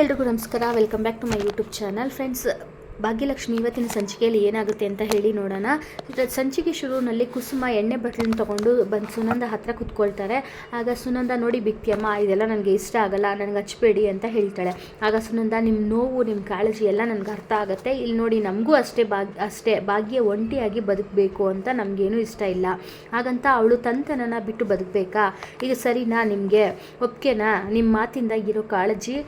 ಎಲ್ರಿಗೂ ನಮಸ್ಕಾರ. Welcome back to my YouTube channel friends Bhagyalakshmi ಇವತ್ತಿನ ಸಂಚಿಕೆಯಲ್ಲಿ ಏನಾಗುತ್ತೆ ಅಂತ ಹೇಳಿ ನೋಡೋಣ. ಸಂಚಿಕೆ ಶುರುವಿನಲ್ಲಿ ಕುಸುಮ ಎಣ್ಣೆ ಬಟ್ಲನ್ನ ತೊಗೊಂಡು ಬಂದು ಸುನಂದ ಹತ್ರ ಕುತ್ಕೊಳ್ತಾರೆ. ಆಗ ಸುನಂದ ನೋಡಿ, ಬಿಕ್ತಿಯಮ್ಮ, ಇದೆಲ್ಲ ನನಗೆ ಇಷ್ಟ ಆಗಲ್ಲ, ನನಗೆ ಹಚ್ಚಬೇಡಿ ಅಂತ ಹೇಳ್ತಾಳೆ. ಆಗ ಸುನಂದ ನಿಮ್ಮ ನೋವು ನಿಮ್ಮ ಕಾಳಜಿ ಎಲ್ಲ ನನಗೆ ಅರ್ಥ ಆಗುತ್ತೆ. ಇಲ್ಲಿ ನೋಡಿ, ನಮಗೂ ಅಷ್ಟೇ ಭಾಗ್ಯ ಅಷ್ಟೇ ಭಾಗ್ಯ ಒಂಟಿಯಾಗಿ ಬದುಕಬೇಕು ಅಂತ ನಮಗೇನು ಇಷ್ಟ ಇಲ್ಲ. ಹಾಗಂತ ಅವಳು ತಂತನನ ಬಿಟ್ಟು ಬದುಕಬೇಕಾ? ಈಗ ಸರಿನಾ ನಿಮಗೆ? ಒಪ್ಕೆನಾ ನಿಮ್ಮ ಮಾತಿಂದ ಇರೋ ಕಾಳಜಿ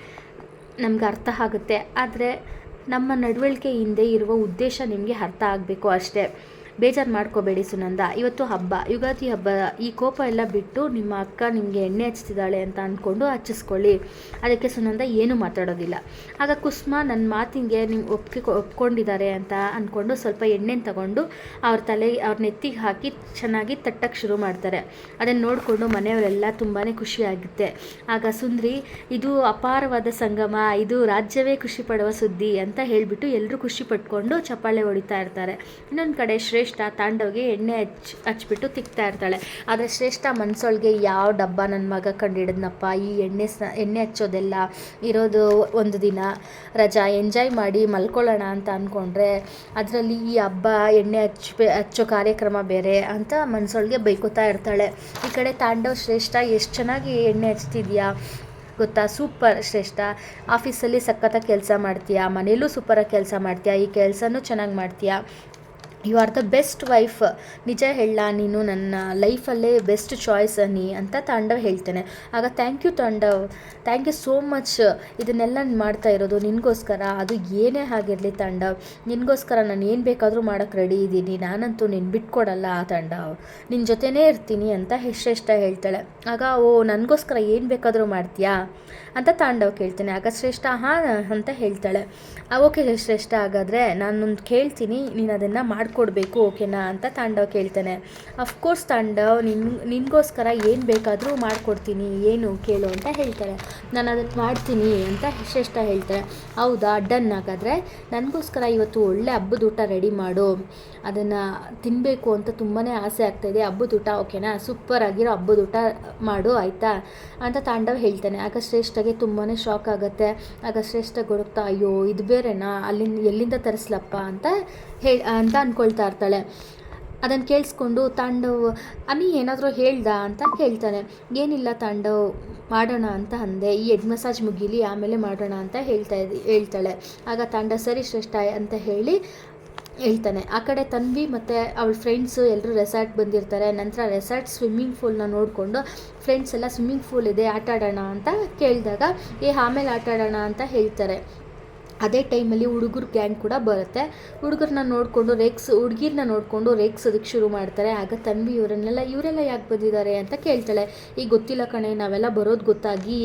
ನಮ್ಗೆ ಅರ್ಥ ಆಗುತ್ತೆ. ಆದರೆ ನಮ್ಮ ನಡವಳಿಕೆ ಹಿಂದೆ ಇರುವ ಉದ್ದೇಶ ನಿಮಗೆ ಅರ್ಥ ಆಗಬೇಕು ಅಷ್ಟೇ. ಬೇಜಾರು ಮಾಡ್ಕೋಬೇಡಿ ಸುನಂದ. ಇವತ್ತು ಹಬ್ಬ. ಯುಗಾದಿ ಹಬ್ಬ. ಈ ಕೋಪ ಎಲ್ಲ ಬಿಟ್ಟು ನಿಮ್ಮ ಅಕ್ಕ ನಿಮಗೆ ಎಣ್ಣೆ ಹಚ್ತಿದ್ದಾಳೆ ಅಂತ ಅಂದ್ಕೊಂಡು ಹಚ್ಚಿಸ್ಕೊಳ್ಳಿ. ಅದಕ್ಕೆ ಸುನಂದ ಏನೂ ಮಾತಾಡೋದಿಲ್ಲ. ಆಗ ಕುಸುಮ ನನ್ನ ಮಾತಿಗೆ ನಿಮ್ಗೆ ಒಪ್ಕೆ, ಒಪ್ಕೊಂಡಿದ್ದಾರೆ ಅಂತ ಅಂದ್ಕೊಂಡು ಸ್ವಲ್ಪ ಎಣ್ಣೆನ ತಗೊಂಡು ಅವ್ರ ತಲೆ, ಅವ್ರ ನೆತ್ತಿಗೆ ಹಾಕಿ ಚೆನ್ನಾಗಿ ತಟ್ಟಕ್ಕೆ ಶುರು ಮಾಡ್ತಾರೆ. ಅದನ್ನು ನೋಡಿಕೊಂಡು ಮನೆಯವರೆಲ್ಲ ತುಂಬಾ ಖುಷಿಯಾಗುತ್ತೆ. ಆಗ ಸುಂದ್ರಿ, ಇದು ಅಪಾರವಾದ ಸಂಗಮ. ಇದು ರಾಜ್ಯವೇ ಖುಷಿ ಪಡುವ ಸುದ್ದಿ ಅಂತ ಹೇಳಿಬಿಟ್ಟು ಎಲ್ಲರೂ ಖುಷಿ ಪಟ್ಕೊಂಡು ಚಪ್ಪಾಳೆ ಹೊಡಿತಾ ಇರ್ತಾರೆ. ಇನ್ನೊಂದು ಕಡೆ ಶ್ರೇಷ್ಠ ತಾಂಡವ್ಗೆ ಎಣ್ಣೆ ಹಚ್, ಹಚ್ಬಿಟ್ಟು ತಿಕ್ತಾ ಇರ್ತಾಳೆ. ಆದರೆ ಶ್ರೇಷ್ಠ ಮನ್ಸೊಳಗೆ ಯಾವ ಡಬ್ಬ ನನ್ನ ಮಗ ಕಂಡಿಡಿದ್ನಪ್ಪ? ಈ ಎಣ್ಣೆ ಸ ಎಣ್ಣೆ ಹಚ್ಚೋದೆಲ್ಲ ಇರೋದು ಒಂದು ದಿನ. ರಜಾ, ಎಂಜಾಯ್ ಮಾಡಿ ಮಲ್ಕೊಳ್ಳೋಣ ಅಂತ ಅಂದ್ಕೊಂಡ್ರೆ ಅದರಲ್ಲಿ ಈ ಹಬ್ಬ ಎಣ್ಣೆ ಹಚ್ಚ ಹಚ್ಚೋ ಕಾರ್ಯಕ್ರಮ ಬೇರೆ ಅಂತ ಮನ್ಸೊಳಗೆ ಬೈಕೋತಾ ಇರ್ತಾಳೆ. ಈ ಕಡೆ ತಾಂಡವ್ ಶ್ರೇಷ್ಠ ಎಷ್ಟು ಚೆನ್ನಾಗಿ ಎಣ್ಣೆ ಹಚ್ತಿದ್ಯಾ? ಗೊತ್ತಾ? ಸೂಪರ್ ಶ್ರೇಷ್ಠ. ಆಫೀಸಲ್ಲಿ ಸಖತ್ತಾಗಿ ಕೆಲಸ ಮಾಡ್ತೀಯಾ? ಮನೇಲೂ ಸೂಪರಾಗಿ ಕೆಲಸ ಮಾಡ್ತೀಯಾ? ಈ ಕೆಲಸನೂ ಚೆನ್ನಾಗಿ ಮಾಡ್ತೀಯಾ? You are the best wife ನಿಜ ಹೇಳ, ನೀನು ನನ್ನ ಲೈಫಲ್ಲೇ ಬೆಸ್ಟ್ ಚಾಯ್ಸ್ ನೀ ಅಂತ ತಾಂಡವ್ ಹೇಳ್ತೇನೆ. ಆಗ thank you Tandav. Thank you so much ಇದನ್ನೆಲ್ಲ ನಾನು ಮಾಡ್ತಾ ಇರೋದು ನಿನಗೋಸ್ಕರ. ಅದು ಏನೇ ಆಗಿರಲಿ ತಾಂಡವ್. ನಿನಗೋಸ್ಕರ ನಾನು ಏನು ಬೇಕಾದರೂ ಮಾಡೋಕ್ಕೆ ರೆಡಿ ಇದ್ದೀನಿ ನಾನಂತೂ ನೀನು ಬಿಟ್ಕೊಡಲ್ಲ ಆ ತಾಂಡವ್. ನಿನ್ನ ಜೊತೆನೇ ಇರ್ತೀನಿ ಅಂತ ಶ್ರೇಷ್ಠ ಹೇಳ್ತಾಳೆ. ಆಗ, ಓ, ನನಗೋಸ್ಕರ ಏನು ಬೇಕಾದರೂ ಮಾಡ್ತೀಯಾ? ಅಂತ ತಾಂಡವ್ ಕೇಳ್ತೇನೆ. ಆಗ ಶ್ರೇಷ್ಠ, ಹಾಂ, ಅಂತ ಹೇಳ್ತಾಳೆ. ಓಕೆ ಶ್ರೇಷ್ಠ, ಹಾಗಾದರೆ ನಾನೊಂದು ಕೇಳ್ತೀನಿ. ನೀನು ಅದನ್ನು ಮಾಡಿಕೊಡ್ಬೇಕು ಓಕೆನಾ ಅಂತ ತಾಂಡವ್ ಕೇಳ್ತಾನೆ. ಅಫ್ಕೋರ್ಸ್ ತಾಂಡವ್ ನಿನ್, ನಿನಗೋಸ್ಕರ ಏನು ಬೇಕಾದರೂ ಮಾಡಿಕೊಡ್ತೀನಿ, ಏನು ಕೇಳು ಅಂತ ಹೇಳ್ತಾರೆ. ನಾನು ಅದಕ್ಕೆ ಮಾಡ್ತೀನಿ ಅಂತ ಶ್ರೇಷ್ಠ ಹೇಳ್ತಾರೆ. ಹೌದಾ, ಡನ್ ಹಾಗಾದರೆ? ನನಗೋಸ್ಕರ ಇವತ್ತು ಒಳ್ಳೆ ಹಬ್ಬದ ಊಟ ರೆಡಿ ಮಾಡು. ಅದನ್ನು ತಿನ್ನಬೇಕು ಅಂತ ತುಂಬಾ ಆಸೆ ಆಗ್ತಾಯಿದೆ ಹಬ್ಬದ ಊಟ, ಓಕೆನಾ? ಸೂಪರ್ ಆಗಿರೋ ಹಬ್ಬದ ಊಟ ಮಾಡು, ಆಯಿತಾ? ಅಂತ ತಾಂಡವ್ ಹೇಳ್ತಾನೆ. ಆಗ ಶ್ರೇಷ್ಠಗೆ ತುಂಬಾ ಶಾಕ್ ಆಗುತ್ತೆ. ಆಗ ಶ್ರೇಷ್ಠ ಗೊಡುತ್ತಾ ಅಯ್ಯೋ, ಇದು ಬೇರೆನಾ? ಅಲ್ಲಿಂದ, ಎಲ್ಲಿಂದ ತರಿಸ್ಲಪ್ಪ? ಅಂತ ಅಂತ ಅಂದ್ಕೊಳ್ತಾ ಇರ್ತಾಳೆ. ಅದನ್ನು ಕೇಳಿಸ್ಕೊಂಡು, ತಾಂಡವ್ ಅನಿ ಏನಾದರೂ ಹೇಳ್ದ? ಅಂತ ಕೇಳ್ತಾನೆ ಏನಿಲ್ಲ ತಾಂಡವ್, ಮಾಡೋಣ ಅಂತ ಅಂದೆ. ಈ ಹೆಡ್ ಮಸಾಜ್ ಮುಗೀಲಿ, ಆಮೇಲೆ ಮಾಡೋಣ ಅಂತ ಹೇಳ್ತಾ ಇದ್ದಿ ಹೇಳ್ತಾಳೆ. ಆಗ ತಾಂಡ ಸರಿ ಶ್ರೇಷ್ಠ, ಅಂತ ಹೇಳಿ ಹೇಳ್ತಾನೆ. ಆ ಕಡೆ ತನ್ವಿ ಮತ್ತು ಅವಳ ಫ್ರೆಂಡ್ಸು ಎಲ್ಲರೂ ರೆಸಾರ್ಟ್ ಬಂದಿರ್ತಾರೆ. ನಂತರ ರೆಸಾರ್ಟ್ ಸ್ವಿಮ್ಮಿಂಗ್ ಫೂಲ್ನ ನೋಡಿಕೊಂಡು ಫ್ರೆಂಡ್ಸ್ ಎಲ್ಲ ಸ್ವಿಮ್ಮಿಂಗ್ ಫೂಲ್ ಇದೆ ಆಟ ಆಡೋಣ ಅಂತ ಕೇಳಿದಾಗ, ಏ, ಆಮೇಲೆ ಆಟ ಆಡೋಣ ಅಂತ ಹೇಳ್ತಾರೆ. ಅದೇ ಟೈಮಲ್ಲಿ ಹುಡುಗರು ಗ್ಯಾಂಗ್ ಕೂಡ ಬರುತ್ತೆ. ಹುಡುಗರನ್ನ ನೋಡಿಕೊಂಡು ರೇಕ್ಸ್ ಹುಡುಗಿರನ್ನ ನೋಡಿಕೊಂಡು ರೇಕ್ಸೋದಕ್ಕೆ ಶುರು ಮಾಡ್ತಾರೆ. ಆಗ ತನ್ವಿ ಇವರನ್ನೆಲ್ಲ ಇವರೆಲ್ಲ ಯಾಕೆ ಬಂದಿದ್ದಾರೆ ಅಂತ ಕೇಳ್ತಾಳೆ. ಈಗ ಗೊತ್ತಿಲ್ಲ ಕಣೆ, ನಾವೆಲ್ಲ ಬರೋದು ಗೊತ್ತಾಗಿ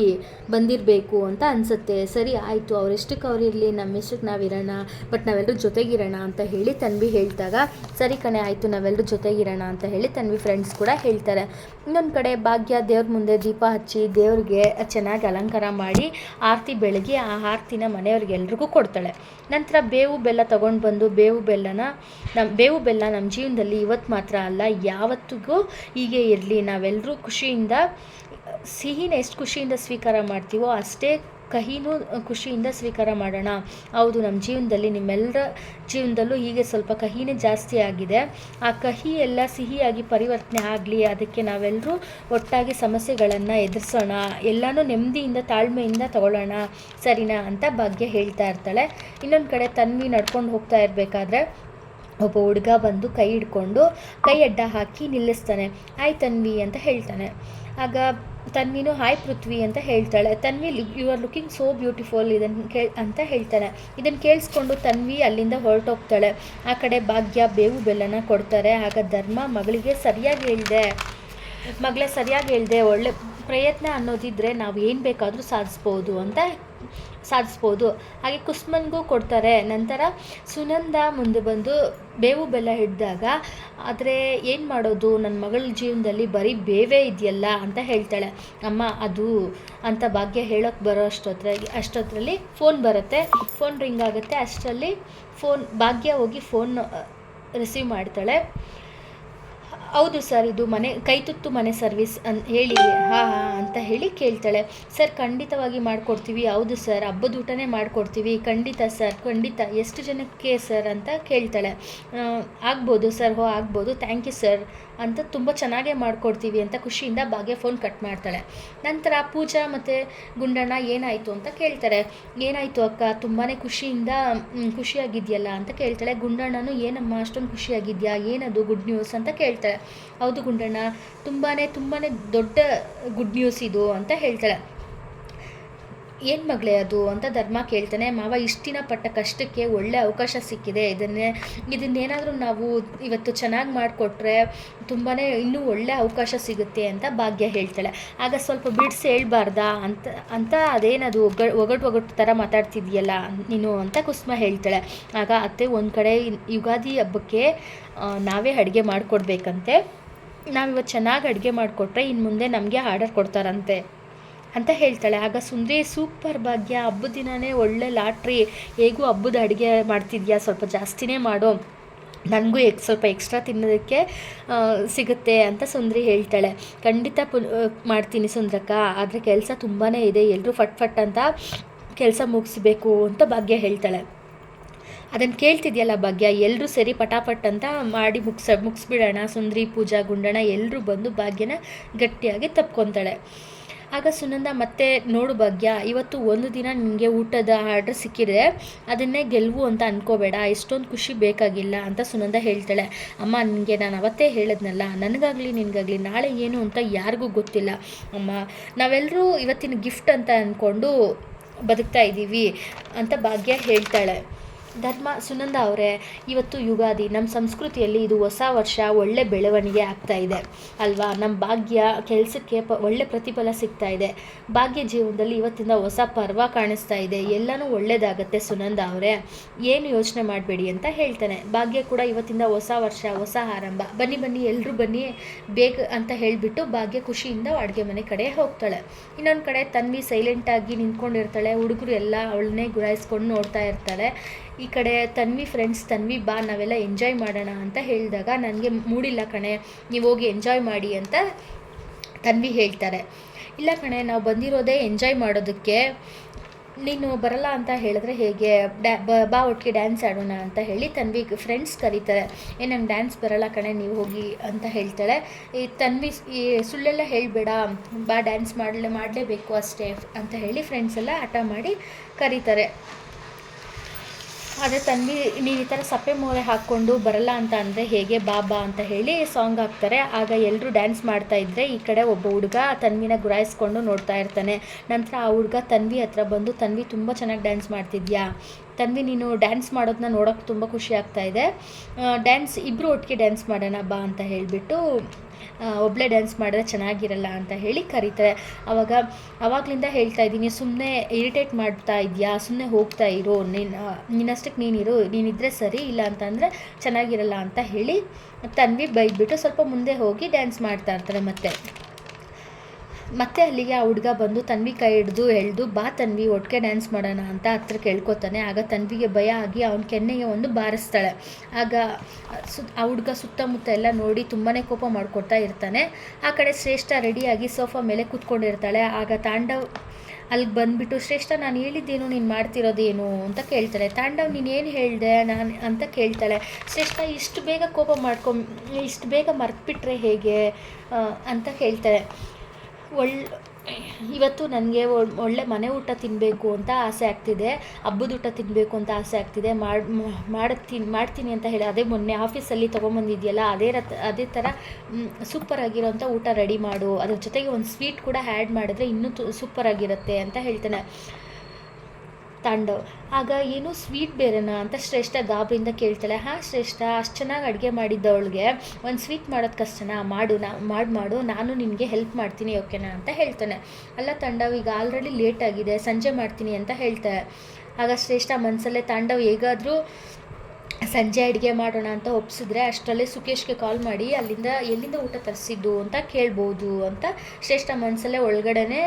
ಬಂದಿರಬೇಕು ಅಂತ ಅನಿಸುತ್ತೆ. ಸರಿ, ಆಯಿತು. ಅವರೆಷ್ಟಕ್ಕೆ ಅವ್ರು ಇರಲಿ. ನಮ್ಮ ಎಷ್ಟಕ್ಕೆ ನಾವಿರೋಣ ಬಟ್ ನಾವೆಲ್ಲರೂ ಜೊತೆಗಿರೋಣ ಅಂತ ಹೇಳಿ ತನ್ವಿ ಹೇಳಿದಾಗ, ಸರಿ ಕಣೆ, ಆಯಿತು. ನಾವೆಲ್ಲರೂ ಜೊತೆಗಿರೋಣ ಅಂತ ಹೇಳಿ ತನ್ವಿ ಫ್ರೆಂಡ್ಸ್ ಕೂಡ ಹೇಳ್ತಾರೆ. ಇನ್ನೊಂದು ಕಡೆ ಭಾಗ್ಯ ದೇವ್ರ ಮುಂದೆ ದೀಪ ಹಚ್ಚಿ ದೇವ್ರಿಗೆ ಚೆನ್ನಾಗಿ ಅಲಂಕಾರ ಮಾಡಿ, ಆರತಿ ಬೆಳಗ್ಗೆ ಆ ಆರತಿನ ಮನೆಯವ್ರಿಗೆ ಎಲ್ರಿಗೂ ಕೊಡ್ತಾಳೆ. ನಂತರ ಬೇವು ಬೆಲ್ಲ ತೊಗೊಂಡು ಬಂದು ಬೇವು ಬೆಲ್ಲನ ನಮ್ಮ ಬೇವು ಬೆಲ್ಲ ನಮ್ಮ ಜೀವನದಲ್ಲಿ ಇವತ್ತು ಮಾತ್ರ ಅಲ್ಲ, ಯಾವತ್ತಿಗೂ ಹೀಗೆ ಇರಲಿ. ನಾವೆಲ್ಲರೂ ಖುಷಿಯಿಂದ, ಸಿಹಿನ ಎಷ್ಟು ಖುಷಿಯಿಂದ ಸ್ವೀಕಾರ ಮಾಡ್ತೀವೋ ಅಷ್ಟೇ ಕಹಿನೂ ಖುಷಿಯಿಂದ ಸ್ವೀಕಾರ ಮಾಡೋಣ. ಹೌದು, ನಮ್ಮ ಜೀವನದಲ್ಲಿ ನಿಮ್ಮೆಲ್ಲರ ಜೀವನದಲ್ಲೂ ಹೀಗೆ ಸ್ವಲ್ಪ ಕಹಿನೇ ಜಾಸ್ತಿ ಆಗಿದೆ. ಆ ಕಹಿ ಎಲ್ಲ ಸಿಹಿಯಾಗಿ ಪರಿವರ್ತನೆ ಆಗಲಿ, ಅದಕ್ಕೆ ನಾವೆಲ್ಲರೂ ಒಟ್ಟಾಗಿ ಸಮಸ್ಯೆಗಳನ್ನು ಎದುರಿಸೋಣ, ಎಲ್ಲನೂ ನೆಮ್ಮದಿಯಿಂದ, ತಾಳ್ಮೆಯಿಂದ ತಗೊಳ್ಳೋಣ, ಸರಿನಾ ಅಂತ ಭಾಗ್ಯ ಹೇಳ್ತಾ ಇರ್ತಾಳೆ. ಇನ್ನೊಂದು ಕಡೆ ತನ್ವಿ ನಡ್ಕೊಂಡು ಹೋಗ್ತಾ ಇರಬೇಕಾದ್ರೆ ಒಬ್ಬ ಹುಡುಗ ಬಂದು ಕೈ ಹಿಡ್ಕೊಂಡು ಕೈ ಅಡ್ಡ ಹಾಕಿ ನಿಲ್ಲಿಸ್ತಾನೆ. ಆಯ್ತನ್ವಿ ಅಂತ ಹೇಳ್ತಾನೆ. ಆಗ ತನ್ವಿನೂ, ಹಾಯ್ ಪೃಥ್ವಿ ಅಂತ ಹೇಳ್ತಾಳೆ. Tanvi you are looking so beautiful ಇದನ್ನು ಕೇ, ಅಂತ ಹೇಳ್ತಾನೆ ಇದನ್ನು ಕೇಳಿಸ್ಕೊಂಡು ತನ್ವಿ ಅಲ್ಲಿಂದ ಹೊರಟೋಗ್ತಾಳೆ. ಆ ಕಡೆ ಭಾಗ್ಯ, ಬೇವು ಬೆಲ್ಲನ ಕೊಡ್ತಾರೆ. ಆಗ ಧರ್ಮ ಮಗಳಿಗೆ ಸರಿಯಾಗಿ ಹೇಳಿದೆ, ಮಗಳೇ ಸರಿಯಾಗಿ ಹೇಳಿದೆ, ಒಳ್ಳೆ ಪ್ರಯತ್ನ ಅನ್ನೋದಿದ್ದರೆ ನಾವು ಏನು ಬೇಕಾದರೂ ಸಾಧಿಸ್ಬೋದು ಅಂತ ಸಾಧಿಸ್ಬೋದು. ಹಾಗೆ ಕುಸ್ಮನ್ಗೂ ಕೊಡ್ತಾರೆ. ನಂತರ ಸುನಂದ ಮುಂದೆ ಬಂದು ಬೇವು ಬೆಲ್ಲ ಹಿಡಿದಾಗ, ಆದರೆ ಏನು ಮಾಡೋದು? ನನ್ನ ಮಗಳ ಜೀವನದಲ್ಲಿ ಬರೀ ಬೇವೇ ಇದೆಯಲ್ಲ ಅಂತ ಹೇಳ್ತಾಳೆ. ಅಮ್ಮ, ಅದು ಅಂತ ಭಾಗ್ಯ ಹೇಳೋಕ್ಕೆ ಬರೋ ಅಷ್ಟೊತ್ತರ ಅಷ್ಟೊತ್ತರಲ್ಲಿ ಫೋನ್ ಬರುತ್ತೆ. ಫೋನ್ ರಿಂಗ್ ಆಗುತ್ತೆ. ಅಷ್ಟರಲ್ಲಿ ಫೋನ್ ಭಾಗ್ಯ ಹೋಗಿ ಫೋನ್ ರಿಸೀವ್ ಮಾಡ್ತಾಳೆ. ಹೌದು ಸರ್, ಇದು ಮನೆ ಕೈತುತ್ತು ಮನೆ ಸರ್ವಿಸ್ ಅನ್, ಹೇಳಿ, ಹಾಂ ಹಾಂ, ಅಂತ ಹೇಳಿ ಕೇಳ್ತಾಳೆ. ಸರ್, ಖಂಡಿತವಾಗಿ ಮಾಡಿಕೊಡ್ತೀವಿ. ಹೌದು ಸರ್, ಹಬ್ಬದ ಊಟನೇ ಮಾಡಿಕೊಡ್ತೀವಿ. ಖಂಡಿತ ಸರ್, ಖಂಡಿತ. ಎಷ್ಟು ಜನಕ್ಕೆ ಸರ್ ಅಂತ ಕೇಳ್ತಾಳೆ. ಆಗ್ಬೋದು ಸರ್, ಹೋ, ಆಗ್ಬೋದು. ಥ್ಯಾಂಕ್ ಯು ಸರ್ ಅಂತ ತುಂಬ ಚೆನ್ನಾಗೇ ಮಾಡಿಕೊಡ್ತೀವಿ ಅಂತ ಖುಷಿಯಿಂದ ಭಾಗ್ಯ ಫೋನ್ ಕಟ್ ಮಾಡ್ತಾಳೆ. ನಂತರ ಪೂಜಾ ಮತ್ತು ಗುಂಡಣ್ಣ ಏನಾಯಿತು ಅಂತ ಕೇಳ್ತಾರೆ. ಏನಾಯಿತು ಅಕ್ಕ? ತುಂಬಾ ಖುಷಿಯಿಂದ ಖುಷಿಯಾಗಿದೆಯಲ್ಲ ಅಂತ ಕೇಳ್ತಾಳೆ. ಗುಂಡಣ್ಣನು, ಏನಮ್ಮ, ಅಷ್ಟೊಂದು ಖುಷಿಯಾಗಿದೆಯಾ? ಏನದು ಗುಡ್ ನ್ಯೂಸ್? ಅಂತ ಕೇಳ್ತಾಳೆ. ಹೌದು ಗುಂಡಣ್ಣ. ತುಂಬಾ ತುಂಬಾ ದೊಡ್ಡ ಗುಡ್ ನ್ಯೂಸ್ ಇದು ಅಂತ ಹೇಳ್ತಾಳೆ ಏನು ಮಗಳೇ ಅದು ಅಂತ ಧರ್ಮ ಕೇಳ್ತಾನೆ, ಮಾವ ಇಷ್ಟಿನ ಪಟ್ಟ ಕಷ್ಟಕ್ಕೆ ಒಳ್ಳೆ ಅವಕಾಶ ಸಿಕ್ಕಿದೆ, ಇದನ್ನೇ, ಇದನ್ನೇನಾದರೂ ನಾವು ಇವತ್ತು ಚೆನ್ನಾಗಿ ಮಾಡಿಕೊಟ್ರೆ ತುಂಬಾ ಇನ್ನೂ ಒಳ್ಳೆ ಅವಕಾಶ ಸಿಗುತ್ತೆ ಅಂತ ಭಾಗ್ಯ ಹೇಳ್ತಾಳೆ. ಆಗ ಸ್ವಲ್ಪ ಬಿಡಿಸಿ ಹೇಳ್ಬಾರ್ದಾ ಅಂತ ಅಂತ ಅದೇನದು ಒಗ್ಗ, ಒಗಟು ಒಗಟು ಥರ ಮಾತಾಡ್ತಿದ್ಯಲ್ಲ ನೀನು ಅಂತ ಕುಸುಮ ಹೇಳ್ತಾಳೆ. ಆಗ ಅತ್ತೆ ಒಂದು ಕಡೆ ಯುಗಾದಿ ಹಬ್ಬಕ್ಕೆ ನಾವೇ ಅಡುಗೆ ಮಾಡಿಕೊಡ್ಬೇಕಂತೆ. ನಾವಿವತ್ತು ಚೆನ್ನಾಗಿ ಅಡುಗೆ ಮಾಡಿಕೊಟ್ರೆ ಇನ್ನು ಮುಂದೆ ನಮಗೆ ಆರ್ಡರ್ ಕೊಡ್ತಾರಂತೆ. ಅಂತ ಹೇಳ್ತಾಳೆ. ಆಗ ಸುಂದ್ರಿ ಸೂಪರ್ ಭಾಗ್ಯ ಹಬ್ಬದ ದಿನವೇ ಒಳ್ಳೆ ಲಾಟ್ರಿ. ಹೇಗೂ ಹಬ್ಬದ ಅಡುಗೆ ಮಾಡ್ತಿದ್ಯಾ? ಸ್ವಲ್ಪ ಜಾಸ್ತಿನೇ ಮಾಡು. ನನಗೂ ಎಕ್, ಸ್ವಲ್ಪ ಎಕ್ಸ್ಟ್ರಾ ತಿನ್ನೋದಕ್ಕೆ ಸಿಗುತ್ತೆ, ಅಂತ ಸುಂದ್ರಿ ಹೇಳ್ತಾಳೆ. ಖಂಡಿತ ಪು ಮಾಡ್ತೀನಿ ಸುಂದ್ರಕ್ಕ. ಆದರೆ ಕೆಲಸ ತುಂಬಾ ಇದೆ. ಎಲ್ಲರೂ ಫಟ್ ಫಟ್ ಅಂತ ಕೆಲಸ ಮುಗಿಸ್ಬೇಕು ಅಂತ ಭಾಗ್ಯ ಹೇಳ್ತಾಳೆ. ಅದನ್ನು ಕೇಳ್ತಿದ್ಯಲ್ಲ ಭಾಗ್ಯ ಎಲ್ಲರೂ ಸರಿ ಪಟಾಪಟ್ ಅಂತ ಮಾಡಿ ಮುಗಿಸ, ಮುಗಿಸ್ಬಿಡೋಣ. ಸುಂದ್ರಿ, ಪೂಜಾ ಗುಂಡಣ ಎಲ್ಲರೂ ಬಂದು ಭಾಗ್ಯನ ಗಟ್ಟಿಯಾಗಿ ತಪ್ಕೊತಾಳೆ. ಆಗ ಸುನಂದ ಮತ್ತೆ ನೋಡು ಭಾಗ್ಯ, ಇವತ್ತು ಒಂದು ದಿನ ನಿನಗೆ ಊಟದ ಆರ್ಡ್ರ್ ಸಿಕ್ಕಿದೆ, ಅದನ್ನೇ ಗೆಲುವು ಅಂತ ಅನ್ಕೋಬೇಡ ಎಷ್ಟೊಂದು ಖುಷಿ ಬೇಕಾಗಿಲ್ಲ ಅಂತ ಸುನಂದ ಹೇಳ್ತಾಳೆ. ಅಮ್ಮ ನಿನಗೆ ನಾನು ಅವತ್ತೇ ಹೇಳಿದ್ನಲ್ಲ, ನನಗಾಗಲಿ ನಿನಗಾಗಲಿ, ನಾಳೆ ಏನು ಅಂತ ಯಾರಿಗೂ ಗೊತ್ತಿಲ್ಲ. ಅಮ್ಮ ನಾವೆಲ್ಲರೂ ಇವತ್ತಿನ ಗಿಫ್ಟ್ ಅಂತ ಅಂದ್ಕೊಂಡು ಬದುಕ್ತಾ ಇದ್ದೀವಿ ಅಂತ ಭಾಗ್ಯ ಹೇಳ್ತಾಳೆ. ಧರ್ಮ ಸುನಂದ ಅವರೇ, ಇವತ್ತು ಯುಗಾದಿ. ನಮ್ಮ ಸಂಸ್ಕೃತಿಯಲ್ಲಿ ಇದು ಹೊಸ ವರ್ಷ, ಒಳ್ಳೆ ಬೆಳವಣಿಗೆ ಆಗ್ತಾ ಇದೆ. ಅಲ್ವಾ? ನಮ್ಮ ಭಾಗ್ಯ ಕೆಲಸಕ್ಕೆ ಪ, ಒಳ್ಳೆ ಪ್ರತಿಫಲ ಸಿಗ್ತಾ ಇದೆ. ಭಾಗ್ಯ ಜೀವನದಲ್ಲಿ ಇವತ್ತಿಂದ ಹೊಸ ಪರ್ವ ಕಾಣಿಸ್ತಾ ಇದೆ. ಎಲ್ಲನೂ ಒಳ್ಳೇದಾಗತ್ತೆ ಸುನಂದ ಅವರೇ. ಏನು ಯೋಚನೆ ಮಾಡಬೇಡಿ ಅಂತ ಹೇಳ್ತಾನೆ. ಭಾಗ್ಯ ಕೂಡ ಇವತ್ತಿಂದ ಹೊಸ ವರ್ಷ, ಹೊಸ ಆರಂಭ. ಬನ್ನಿ ಬನ್ನಿ ಎಲ್ಲರೂ ಬನ್ನಿ. ಬೇಗ ಅಂತ ಹೇಳಿಬಿಟ್ಟು ಭಾಗ್ಯ ಖುಷಿಯಿಂದ ಅಡುಗೆ ಮನೆ ಕಡೆ ಹೋಗ್ತಾಳೆ. ಇನ್ನೊಂದು ಕಡೆ ತನ್ವಿ ಸೈಲೆಂಟಾಗಿ ನಿಂತ್ಕೊಂಡಿರ್ತಾಳೆ. ಹುಡುಗರು ಎಲ್ಲ ಅವಳನ್ನೇ ಗುರಾಯಿಸ್ಕೊಂಡು ನೋಡ್ತಾ ಇರ್ತಾಳೆ. ಈ ಕಡೆ ತನ್ವಿ ಫ್ರೆಂಡ್ಸ್ ತನ್ವಿ ಬಾ, ನಾವೆಲ್ಲ ಎಂಜಾಯ್ ಮಾಡೋಣ ಅಂತ ಹೇಳಿದಾಗ ನನಗೆ ಮೂಡಿಲ್ಲ ಕಣೆ, ನೀವು ಹೋಗಿ ಎಂಜಾಯ್ ಮಾಡಿ ಅಂತ ತನ್ವಿ ಹೇಳ್ತಾರೆ. ಇಲ್ಲ ಕಣೆ, ನಾವು ಬಂದಿರೋದೇ ಎಂಜಾಯ್ ಮಾಡೋದಕ್ಕೆ, ನೀನು ಬರಲ್ಲ ಅಂತ ಹೇಳಿದ್ರೆ ಹೇಗೆ, ಡ್ಯಾ, ಬಾ ಒಟ್ಟಿಗೆ ಡ್ಯಾನ್ಸ್ ಆಡೋಣ ಅಂತ ಹೇಳಿ ತನ್ವಿ ಫ್ರೆಂಡ್ಸ್ ಕರೀತಾರೆ. ಏ, ನಂಗೆ ಡ್ಯಾನ್ಸ್ ಬರಲ್ಲ ಕಣೆ, ನೀವು ಹೋಗಿ ಅಂತ ಹೇಳ್ತಾಳೆ ಈ ತನ್ವಿ ಈ ಸುಳ್ಳೆಲ್ಲ ಹೇಳಬೇಡ, ಬಾ ಡ್ಯಾನ್ಸ್ ಮಾಡಲೇ, ಮಾಡಲೇಬೇಕು ಅಷ್ಟೇ ಅಂತ ಹೇಳಿ ಫ್ರೆಂಡ್ಸ್ ಎಲ್ಲ ಹಠ ಮಾಡಿ ಕರೀತಾರೆ. ಆದರೆ ತನ್ವಿ ನೀವು ಈ ಥರ ಸಪ್ಪೆ ಮೋರೆ ಹಾಕ್ಕೊಂಡು ಬರಲ್ಲ ಅಂತ ಅಂದರೆ ಹೇಗೆ ಬಾಬಾ ಅಂತ ಹೇಳಿ ಸಾಂಗ್ ಹಾಕ್ತಾರೆ. ಆಗ ಎಲ್ಲರೂ ಡ್ಯಾನ್ಸ್ ಮಾಡ್ತಾ ಇದ್ದರೆ ಈ ಕಡೆ ಒಬ್ಬ ಹುಡುಗ ತನ್ವಿನ ಗುರಾಯಿಸ್ಕೊಂಡು ನೋಡ್ತಾ ಇರ್ತಾನೆ. ನಂತರ ಆ ಹುಡುಗ ತನ್ವಿ ಹತ್ರ ಬಂದು, ತನ್ವಿ ತುಂಬ ಚೆನ್ನಾಗಿ ಡ್ಯಾನ್ಸ್ ಮಾಡ್ತಿದ್ಯಾ? ತನ್ವಿ ನೀನು ಡ್ಯಾನ್ಸ್ ಮಾಡೋದನ್ನ ನೋಡೋಕೆ ತುಂಬ ಖುಷಿ ಆಗ್ತಾ ಇದೆ. ಡ್ಯಾನ್ಸ್ ಇಬ್ಬರು ಒಟ್ಟಿಗೆ ಡ್ಯಾನ್ಸ್ ಮಾಡೋಣ ಬಾ ಅಂತ ಹೇಳಿಬಿಟ್ಟು ಒಬ್ಬಳೇ ಡ್ಯಾನ್ಸ್ ಮಾಡಿದ್ರೆ ಚೆನ್ನಾಗಿರಲ್ಲ ಅಂತ ಹೇಳಿ ಕರೀತಾರೆ. ಅವಾಗ, ಅವಾಗಲಿಂದ ಹೇಳ್ತಾ ಇದ್ದೀನಿ ಸುಮ್ಮನೆ ಇರಿಟೇಟ್ ಮಾಡ್ತಾ ಇದೆಯಾ? ಸುಮ್ಮನೆ ಹೋಗ್ತಾ ಇರು, ನೀನು ನಿನ್ನಷ್ಟಕ್ಕೆ ನೀನಿರು ನೀನಿದ್ರೆ ಸರಿ, ಇಲ್ಲ ಅಂತಂದರೆ ಚೆನ್ನಾಗಿರಲ್ಲ ಅಂತ ಹೇಳಿ ತನ್ವಿ ಬೈದ್ಬಿಟ್ಟು ಸ್ವಲ್ಪ ಮುಂದೆ ಹೋಗಿ ಡ್ಯಾನ್ಸ್ ಮಾಡ್ತಾ ಇರ್ತಾರೆ ಮತ್ತೆ. ಮತ್ತೆ ಅಲ್ಲಿಗೆ ಆ ಹುಡುಗ ಬಂದು, ತನ್ವಿ ಕೈ ಹಿಡಿದು ಎಳೆದು ಬಾ ತನ್ವಿ ಒಟ್ಟಿಗೆ ಡ್ಯಾನ್ಸ್ ಮಾಡೋಣ ಅಂತ ಹತ್ರ ಕೇಳ್ಕೊತಾನೆ. ಆಗ ತನ್ವಿಗೆ ಭಯ ಆಗಿ ಅವನ ಕೆನ್ನೆಗೆ ಒಂದು ಬಾರಿಸ್ತಾಳೆ. ಆಗ ಸು, ಆ ಹುಡುಗ ಸುತ್ತಮುತ್ತ ಎಲ್ಲ ನೋಡಿ ತುಂಬಾ ಕೋಪ ಮಾಡ್ಕೊಳ್ತಾ ಇರ್ತಾನೆ. ಆ ಕಡೆ ಶ್ರೇಷ್ಠ ರೆಡಿಯಾಗಿ ಸೋಫಾ ಮೇಲೆ ಕೂತ್ಕೊಂಡಿರ್ತಾಳೆ. ಆಗ ತಾಂಡವ್ ಅಲ್ಲಿಗೆ ಬಂದುಬಿಟ್ಟು, ಶ್ರೇಷ್ಠ, ನಾನು ಹೇಳಿದ್ದೇನು, ನೀನು ಮಾಡ್ತಿರೋದೇನು? ಅಂತ ಕೇಳ್ತಾಳೆ. ತಾಂಡವ್, ನೀನು ಏನು ಹೇಳಿದೆ? ನಾನು ಅಂತ ಕೇಳ್ತಾಳೆ. ಶ್ರೇಷ್ಠ, ಇಷ್ಟು ಬೇಗ ಕೋಪ ಮಾಡ್ಕೊ, ಇಷ್ಟು ಬೇಗ ಮರ್ತುಬಿಟ್ರೆ ಹೇಗೆ? ಅಂತ ಕೇಳ್ತಾಳೆ. ಒಳ್ಳೆ ಇವತ್ತು ನನಗೆ ಒಳ್ಳೆ ಮನೆ ಊಟ ತಿನ್ನಬೇಕು ಅಂತ ಆಸೆ ಆಗ್ತಿದೆ. ಹಬ್ಬದ ಊಟ ತಿನ್ನಬೇಕು ಅಂತ ಆಸೆ ಆಗ್ತಿದೆ. ಮಾಡಿ ಮಾಡ್ತೀನಿ ಮಾಡ್ತೀನಿ ಅಂತ ಹೇಳಿ ಅದೇ ಮೊನ್ನೆ ಆಫೀಸಲ್ಲಿ ತೊಗೊಂಬಂದಿದ್ಯಲ್ಲ, ಅದೇ ರತ್ ಅದೇ ಥರ ಸೂಪರ್ ಆಗಿರೋಂಥ ಊಟ ರೆಡಿ ಮಾಡು. ಅದ್ರ ಜೊತೆಗೆ ಒಂದು ಸ್ವೀಟ್ ಕೂಡ ಆ್ಯಡ್ ಮಾಡಿದ್ರೆ ಇನ್ನೂ ಸೂಪರ್ ಆಗಿರುತ್ತೆ ಅಂತ ಹೇಳ್ತಾನೆ. ತಾಂಡವ್ ಆಗ ಏನು ಸ್ವೀಟ್ ಬೇರೆನಾ ಅಂತ ಶ್ರೇಷ್ಠ ಗಾಬರಿಯಿಂದ ಕೇಳ್ತಾಳೆ. ಹಾಂ ಶ್ರೇಷ್ಠ, ಅಷ್ಟು ಚೆನ್ನಾಗಿ ಅಡುಗೆ ಮಾಡಿದ್ದವಳಿಗೆ. ಒಂದು ಸ್ವೀಟ್ ಮಾಡೋದು ಕಷ್ಟನಾ? ಮಾಡು ನಾ, ಮಾಡಿ, ಮಾಡು. ನಾನು ನಿನಗೆ ಹೆಲ್ಪ್ ಮಾಡ್ತೀನಿ, ಓಕೆನಾ ಅಂತ ಹೇಳ್ತಾನೆ. ಅಲ್ಲ ತಂಡವ್, ಈಗ ಆಲ್ರೆಡಿ ಲೇಟ್ ಆಗಿದೆ. ಸಂಜೆ ಮಾಡ್ತೀನಿ ಅಂತ ಹೇಳ್ತಾಳೆ. ಆಗ ಶ್ರೇಷ್ಠ ಮನಸ್ಸಲ್ಲೇ ತಾಂಡವ್, ಹೇಗಾದರೂ ಸಂಜೆ ಅಡುಗೆ ಮಾಡೋಣ ಅಂತ ಒಪ್ಸಿದ್ರೆ ಅಷ್ಟರಲ್ಲೇ ಸುಖೇಶ್ಗೆ ಕಾಲ್ ಮಾಡಿ ಅಲ್ಲಿಂದ ಎಲ್ಲಿಂದ ಊಟ ತರಿಸಿದ್ದು ಅಂತ ಕೇಳ್ಬೋದು ಅಂತ ಶ್ರೇಷ್ಠ ಮನಸ್ಸಲ್ಲೇ ಒಳಗಡೆನೆ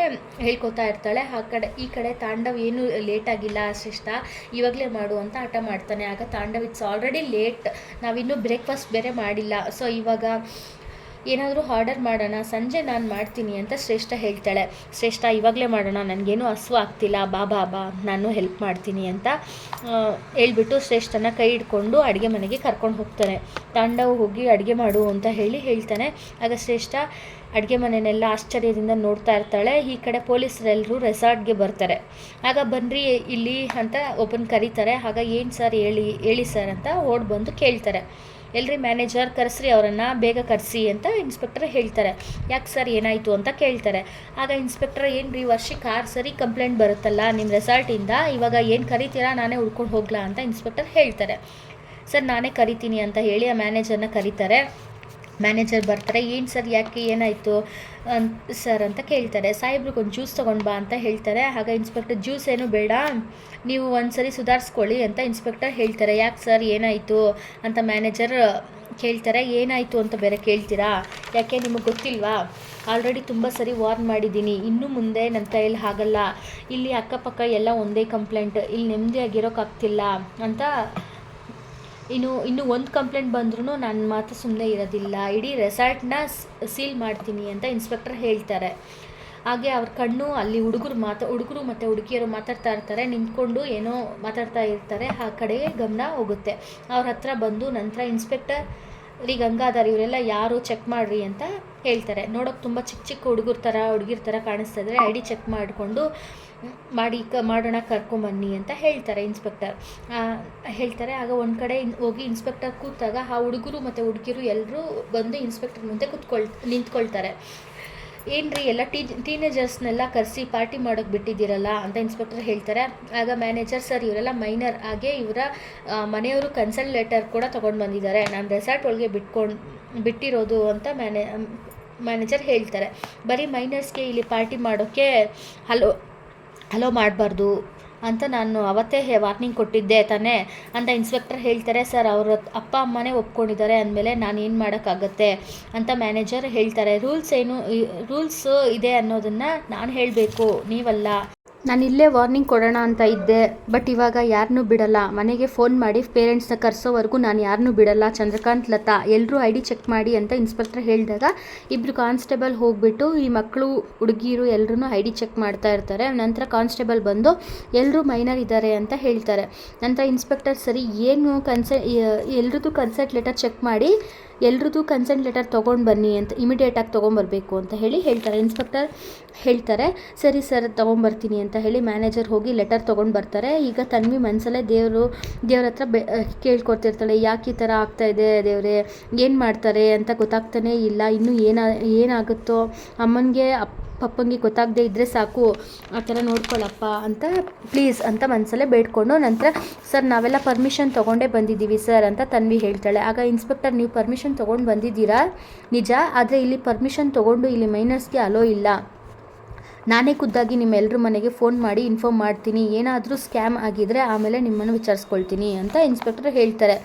ಹೇಳ್ಕೊತಾ ಇರ್ತಾಳೆ. ಆ ಕಡೆ, ಈ ಕಡೆ ತಾಂಡವ್ ಏನು ಲೇಟ್ ಆಗಿಲ್ಲ ಶ್ರೇಷ್ಠ, ಇವಾಗಲೇ ಮಾಡು ಅಂತ ಆಟ ಮಾಡ್ತಾನೆ. ಆಗ ತಾಂಡವ್ ಇಟ್ಸ್ ಆಲ್ರೆಡಿ ಲೇಟ್ ನಾವಿನ್ನೂ ಬ್ರೇಕ್ಫಾಸ್ಟ್ ಬೇರೆ ಮಾಡಿಲ್ಲ. ಸೊ ಇವಾಗ ಏನಾದರೂ ಆರ್ಡರ್ ಮಾಡೋಣ, ಸಂಜೆ ನಾನು ಮಾಡ್ತೀನಿ ಅಂತ ಶ್ರೇಷ್ಠ ಹೇಳ್ತಾಳೆ. ಶ್ರೇಷ್ಠ, ಇವಾಗಲೇ ಮಾಡೋಣ, ನನಗೇನು ಹಸು ಆಗ್ತಿಲ್ಲ, ಬಾ ಬಾ ಬಾ, ನಾನು ಹೆಲ್ಪ್ ಮಾಡ್ತೀನಿ ಅಂತ ಹೇಳ್ಬಿಟ್ಟು ಶ್ರೇಷ್ಠನ ಕೈ ಹಿಡ್ಕೊಂಡು ಅಡುಗೆ ಮನೆಗೆ ಕರ್ಕೊಂಡು ಹೋಗ್ತಾನೆ. ತಾಂಡವ್ ಹೋಗಿ ಅಡುಗೆ ಮಾಡು ಅಂತ ಹೇಳಿ ಹೇಳ್ತಾನೆ. ಆಗ ಶ್ರೇಷ್ಠ ಅಡುಗೆ ಮನೆಯನ್ನೆಲ್ಲ ಆಶ್ಚರ್ಯದಿಂದ ನೋಡ್ತಾ ಇರ್ತಾಳೆ. ಈ ಕಡೆ ಪೊಲೀಸರೆಲ್ಲರೂ ರೆಸಾರ್ಟ್ಗೆ ಬರ್ತಾರೆ. ಆಗ, ಬನ್ರಿ ಇಲ್ಲಿ ಅಂತ ಒಬ್ಬನ ಕರೀತಾರೆ. ಆಗ, ಏನು ಸರ್, ಹೇಳಿ ಹೇಳಿ ಸರ್ ಅಂತ ಓಡ್ ಬಂದು ಕೇಳ್ತಾರೆ. ಎಲ್ರಿ ಮ್ಯಾನೇಜರ್ ಕರೆಸ್ರಿ ಅವರನ್ನು, ಬೇಗ ಕರೆಸಿ ಅಂತ ಇನ್ಸ್ಪೆಕ್ಟರ್ ಹೇಳ್ತಾರೆ. ಯಾಕೆ ಸರ್ ಏನಾಯಿತು ಅಂತ ಕೇಳ್ತಾರೆ. ಆಗ ಇನ್ಸ್ಪೆಕ್ಟರ್ ಏನು ರೀ ವರ್ಷಕ್ಕೆ ಆರು ಸರಿ ಕಂಪ್ಲೇಂಟ್ ಬರುತ್ತಲ್ಲ ನಿಮ್ಮ ರೆಸಾರ್ಟಿಂದ ಇವಾಗ ಏನು ಕರಿತೀರಾ, ನಾನೇ ಹುಡ್ಕೊಂಡು ಹೋಗ್ಲಾ ಅಂತ ಇನ್ಸ್ಪೆಕ್ಟರ್ ಹೇಳ್ತಾರೆ. ಸರ್, ನಾನೇ ಕರಿತೀನಿ ಅಂತ ಹೇಳಿ ಆ ಮ್ಯಾನೇಜರ್ನ ಕರೀತಾರೆ. ಮ್ಯಾನೇಜರ್ ಬರ್ತಾರೆ, ಏನು ಸರ್, ಯಾಕೆ ಏನಾಯಿತು? ಸರ್ ಅಂತ ಕೇಳ್ತಾರೆ. ಸಾಹೇಬ್ರಿಗೆ ಒಂದು ಜ್ಯೂಸ್ ತೊಗೊಂಡು ಬಾ ಅಂತ ಹೇಳ್ತಾರೆ. ಆಗ ಇನ್ಸ್ಪೆಕ್ಟರ್ ಜ್ಯೂಸ್ ಏನು ಬೇಡ. ನೀವು ಒಂದು ಸರಿ ಸುಧಾರಿಸ್ಕೊಳ್ಳಿ ಅಂತ ಇನ್ಸ್ಪೆಕ್ಟರ್ ಹೇಳ್ತಾರೆ. ಯಾಕೆ ಸರ್ ಏನಾಯಿತು? ಅಂತ ಮ್ಯಾನೇಜರ್ ಕೇಳ್ತಾರೆ. ಏನಾಯಿತು ಅಂತ ಬೇರೆ ಕೇಳ್ತೀರಾ? ಯಾಕೆ ನಿಮಗೆ ಗೊತ್ತಿಲ್ವಾ? ಆಲ್ರೆಡಿ ತುಂಬ ಸರಿ ವಾರ್ನ್ ಮಾಡಿದ್ದೀನಿ. ಇನ್ನು ಮುಂದೆ ನನ್ನ ಕೈಯಲ್ಲಿ ಆಗಲ್ಲ ಇಲ್ಲಿ ಅಕ್ಕಪಕ್ಕ ಎಲ್ಲ ಒಂದೇ ಕಂಪ್ಲೇಂಟ್ ಇಲ್ಲಿ ನೆಮ್ಮದಿಯಾಗಿರೋಕ್ಕಾಗ್ತಿಲ್ಲ ಅಂತ ಇನ್ನು ಇನ್ನು ಒಂದು ಕಂಪ್ಲೇಂಟ್ ಬಂದ್ರೂ ನಾನು ಮಾತ್ರ ಸುಮ್ಮನೆ ಇರೋದಿಲ್ಲ. ಇಡೀ ರೆಸಾರ್ಟ್ನ ಸೀಲ್ ಮಾಡ್ತೀನಿ ಅಂತ ಇನ್ಸ್ಪೆಕ್ಟರ್ ಹೇಳ್ತಾರೆ. ಹಾಗೆ ಅವ್ರ ಕಣ್ಣು, ಅಲ್ಲಿ ಹುಡುಗರು ಮಾತಾ, ಹುಡುಗರು ಮತ್ತು ಹುಡುಗಿಯರು ಮಾತಾಡ್ತಾ ಇರ್ತಾರೆ, ನಿಂತ್ಕೊಂಡು ಏನೋ ಮಾತಾಡ್ತಾ ಇರ್ತಾರೆ, ಆ ಕಡೆಗೆ ಗಮನ ಹೋಗುತ್ತೆ. ಅವ್ರ ಹತ್ರ ಬಂದು ನಂತರ ಇನ್ಸ್ಪೆಕ್ಟರ್ ರೀ ಗಂಗಾಧರ್ ಇವರೆಲ್ಲ ಯಾರು ಚೆಕ್ ಮಾಡ್ರಿ ಅಂತ ಹೇಳ್ತಾರೆ. ನೋಡೋಕೆ ತುಂಬ ಚಿಕ್ಕ ಚಿಕ್ಕ ಹುಡುಗರ ಥರ ಹುಡುಗಿರ ಥರ ಕಾಣಿಸ್ತಾ ಐ ಡಿ ಚೆಕ್ ಮಾಡಿಕೊಂಡು ಮಾಡಿ ಕ, ಮಾಡೋಣ ಕರ್ಕೊಂಬನ್ನಿ ಅಂತ ಹೇಳ್ತಾರೆ ಇನ್ಸ್ಪೆಕ್ಟರ್ ಹೇಳ್ತಾರೆ, ಆಗ ಒಂದು ಕಡೆ ಹೋಗಿ ಇನ್ಸ್ಪೆಕ್ಟರ್ ಕೂತಾಗ ಆ ಹುಡುಗರು ಮತ್ತು ಹುಡುಗಿರು ಎಲ್ಲರೂ ಬಂದು ಇನ್ಸ್ಪೆಕ್ಟರ್ ಮುಂದೆ ಕೂತ್ಕೊಳ್, ನಿಂತ್ಕೊಳ್ತಾರೆ. ಏನ್ರಿ ಎಲ್ಲ ಟೀ ಟೀನೇಜರ್ಸ್ನೆಲ್ಲ ಕರೆಸಿ ಪಾರ್ಟಿ ಮಾಡೋಕ್ಕೆ ಬಿಟ್ಟಿದ್ದೀರಲ್ಲ ಅಂತ ಇನ್ಸ್ಪೆಕ್ಟರ್ ಹೇಳ್ತಾರೆ. ಆಗ ಮ್ಯಾನೇಜರ್ ಸರ್ ಇವರೆಲ್ಲ ಮೈನರ್ ಹಾಗೆ ಇವರ ಮನೆಯವರು ಕನ್ಸಲ್ಟ್ ಲೆಟರ್ ಕೂಡ ತೊಗೊಂಡು ಬಂದಿದ್ದಾರೆ. ನಾನು ರೆಸಾರ್ಟ್ ಒಳಗೆ ಬಿಟ್ಕೊಂಡು ಬಿಟ್ಟಿರೋದು ಅಂತ ಮ್ಯಾನೇ, ಮ್ಯಾನೇಜರ್ ಹೇಳ್ತಾರೆ. ಬರೀ ಮೈನರ್ಸ್ಗೆ ಇಲ್ಲಿ ಪಾರ್ಟಿ ಮಾಡೋಕ್ಕೆ ಹಲೋ ಹಲೋ ಮಾಡಬಾರ್ದು. ಅಂತ ನಾನು ಅವತ್ತೇ ವಾರ್ನಿಂಗ್ ಕೊಟ್ಟಿದ್ದೆ ತಾನೇ ಅಂತ ಇನ್ಸ್ಪೆಕ್ಟರ್ ಹೇಳ್ತಾರೆ ಸರ್ ಅವರ ಅಪ್ಪ ಅಮ್ಮನೇ ಒಪ್ಕೊಂಡಿದ್ದಾರೆ ಅಂದಮೇಲೆ ನಾನು ಏನು ಮಾಡೋಕ್ಕಾಗತ್ತೆ? ಅಂತ ಮ್ಯಾನೇಜರ್ ಹೇಳ್ತಾರೆ. ರೂಲ್ಸ್ ಏನು ರೂಲ್ಸ್ ಇದೆ ಅನ್ನೋದನ್ನು ನಾನು ಹೇಳಬೇಕು, ನೀವಲ್ಲ. ನಾನು ಇಲ್ಲೇ ವಾರ್ನಿಂಗ್ ಕೊಡೋಣ ಅಂತ ಇದ್ದೆ, ಬಟ್ ಇವಾಗ ಯಾರನ್ನೂ ಬಿಡಲ್ಲ. ಮನೆಗೆ ಫೋನ್ ಮಾಡಿ ಪೇರೆಂಟ್ಸ್ನ ಕರೆಸೋವರೆಗೂ ನಾನು ಯಾರನ್ನೂ ಬಿಡಲ್ಲ. ಚಂದ್ರಕಾಂತ್, ಲತಾ ಎಲ್ಲರೂ ಐ ಡಿ ಚೆಕ್ ಮಾಡಿ ಅಂತ ಇನ್ಸ್ಪೆಕ್ಟರ್ ಹೇಳಿದಾಗ ಇಬ್ಬರು ಕಾನ್ಸ್ಟೇಬಲ್ ಹೋಗ್ಬಿಟ್ಟು ಈ ಮಕ್ಕಳು ಹುಡುಗಿರು ಎಲ್ಲರೂ ಐ ಡಿ ಚೆಕ್ ಮಾಡ್ತಾ ಇರ್ತಾರೆ. ನಂತರ ಕಾನ್ಸ್ಟೇಬಲ್ ಬಂದು ಎಲ್ಲರೂ ಮೈನರ್ ಇದ್ದಾರೆ ಅಂತ ಹೇಳ್ತಾರೆ. ನಂತರ ಇನ್ಸ್ಪೆಕ್ಟರ್ ಸರಿ, ಏನು ಕನ್ಸೆ ಎಲ್ರದ್ದು ಕನ್ಸೆಂಟ್ ಲೆಟರ್ ಚೆಕ್ ಮಾಡಿ ಎಲ್ರದ್ದು ಕನ್ಸೆಂಟ್ ಲೆಟರ್ ತೊಗೊಂಡು ಬನ್ನಿ ಅಂತ ಇಮಿಡಿಯೇಟಾಗಿ ತೊಗೊಂಬರ್ಬೇಕು ಅಂತ ಹೇಳಿ ಹೇಳ್ತಾರೆ. ಇನ್ಸ್ಪೆಕ್ಟರ್ ಹೇಳ್ತಾರೆ, ಸರಿ ಸರ್ ತೊಗೊಂಬರ್ತೀನಿ ಅಂತ ಹೇಳಿ ಮ್ಯಾನೇಜರ್ ಹೋಗಿ ಲೆಟರ್ ತೊಗೊಂಡು ಬರ್ತಾರೆ. ಈಗ ತನ್ವಿ ಮನಸಲ್ಲೇ ದೇವರು, ದೇವ್ರ ಹತ್ರ ಬೆ ಕೇಳ್ಕೊಡ್ತಿರ್ತಾಳೆ, ಯಾಕೆ ಈ ಥರ ಆಗ್ತಾ ಇದೆ ದೇವರೇ, ಏನು ಮಾಡ್ತಾರೆ ಅಂತ ಗೊತ್ತಾಗ್ತಾನೇ ಇಲ್ಲ, ಇನ್ನೂ ಏನ, ಏನಾಗುತ್ತೋ ಅಮ್ಮನಿಗೆ ಅಪ್ಪ ಪಪ್ಪಂಗೆ ಗೊತ್ತಾಗದೆ ಇದ್ದರೆ ಸಾಕು, ಆ ಥರ ನೋಡ್ಕೊಳ್ಳಪ್ಪ ಅಂತ ಪ್ಲೀಸ್ ಅಂತ ಮನಸಲ್ಲೇ ಬೇಡ್ಕೊಂಡು ನಂತರ, ಸರ್, ನಾವೆಲ್ಲ ಪರ್ಮಿಷನ್ ತೊಗೊಂಡೇ ಬಂದಿದ್ದೀವಿ ಸರ್, ಅಂತ ತನ್ವಿ ಹೇಳ್ತಾಳೆ. ಆಗ ಇನ್ಸ್ಪೆಕ್ಟರ್ ನೀವು ಪರ್ಮಿಷನ್ ತೊಗೊಂಡು ಬಂದಿದ್ದೀರಾ? ನಿಜ, ಆದರೆ ಇಲ್ಲಿ ಪರ್ಮಿಷನ್ ತೊಗೊಂಡು ಇಲ್ಲಿ ಮೈನರ್ಸ್ಗೆ ಅಲೋ ಇಲ್ಲ. ನಾನೇ ಖುದ್ದಾಗಿ ನಿಮ್ಮೆಲ್ಲರ ಮನೆಗೆ ಫೋನ್ ಮಾಡಿ ಇನ್ಫಾರ್ಮ್ ಮಾಡ್ತೀನಿ. ಏನಾದರೂ ಸ್ಕ್ಯಾಮ್ ಆಗಿದ್ದರೆ ಆಮೇಲೆ ನಿಮ್ಮನ್ನು ವಿಚಾರಿಸ್ಕೊಳ್ತೀನಿ ಅಂತ ಇನ್ಸ್ಪೆಕ್ಟರ್ ಹೇಳ್ತಾರೆ.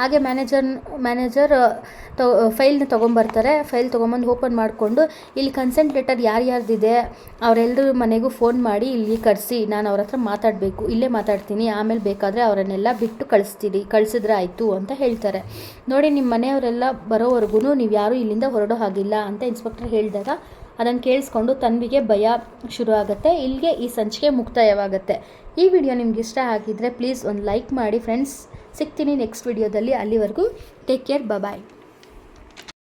ಹಾಗೆ ಮ್ಯಾನೇಜರ್ ಮ್ಯಾನೇಜರ್ ತೊ ಫೈಲ್ನ ತೊಗೊಂಬರ್ತಾರೆ. ಫೈಲ್ ತೊಗೊಂಬಂದು ಓಪನ್ ಮಾಡಿಕೊಂಡು ಇಲ್ಲಿ ಕನ್ಸೆಂಟ್ ಲೆಟರ್ ಯಾರ್ಯಾರ್ದಿದೆ ಅವರೆಲ್ಲರ ಮನೆಗೂ ಫೋನ್ ಮಾಡಿ ಇಲ್ಲಿ ಕರೆಸಿ, ನಾನು ಅವ್ರ ಹತ್ರ ಮಾತಾಡಬೇಕು, ಇಲ್ಲೇ ಮಾತಾಡ್ತೀನಿ, ಆಮೇಲೆ ಬೇಕಾದರೆ ಅವರನ್ನೆಲ್ಲ ಬಿಟ್ಟು ಕಳಿಸ್ತೀನಿ ಕಳಿಸಿದ್ರೆ ಆಯಿತು ಅಂತ ಹೇಳ್ತಾರೆ. ನೋಡಿ ನಿಮ್ಮ ಮನೆಯವರೆಲ್ಲ ಬರೋವರೆಗೂ ನೀವು ಯಾರೂ ಇಲ್ಲಿಂದ ಹೊರಡೋ ಹಾಗಿಲ್ಲ ಅಂತ ಇನ್ಸ್ಪೆಕ್ಟರ್ ಹೇಳಿದಾಗ ಅದನ್ನು ಕೇಳಿಸ್ಕೊಂಡು ತನ್ವಿಗೆ ಭಯ ಶುರು ಆಗುತ್ತೆ ಇಲ್ಲಿಗೆ ಈ ಸಂಚಿಕೆ ಮುಕ್ತಾಯವಾಗುತ್ತೆ. ಈ ವಿಡಿಯೋ ನಿಮ್ಗೆ ಇಷ್ಟ ಆಗಿದ್ದರೆ ಪ್ಲೀಸ್ ಒಂದು ಲೈಕ್ ಮಾಡಿ. ಫ್ರೆಂಡ್ಸ್, ಸಿಗ್ತೀನಿ ನೆಕ್ಸ್ಟ್ ವಿಡಿಯೋದಲ್ಲಿ. ಅಲ್ಲಿವರೆಗೂ ಟೇಕ್ ಕೇರ್. ಬಾಯ್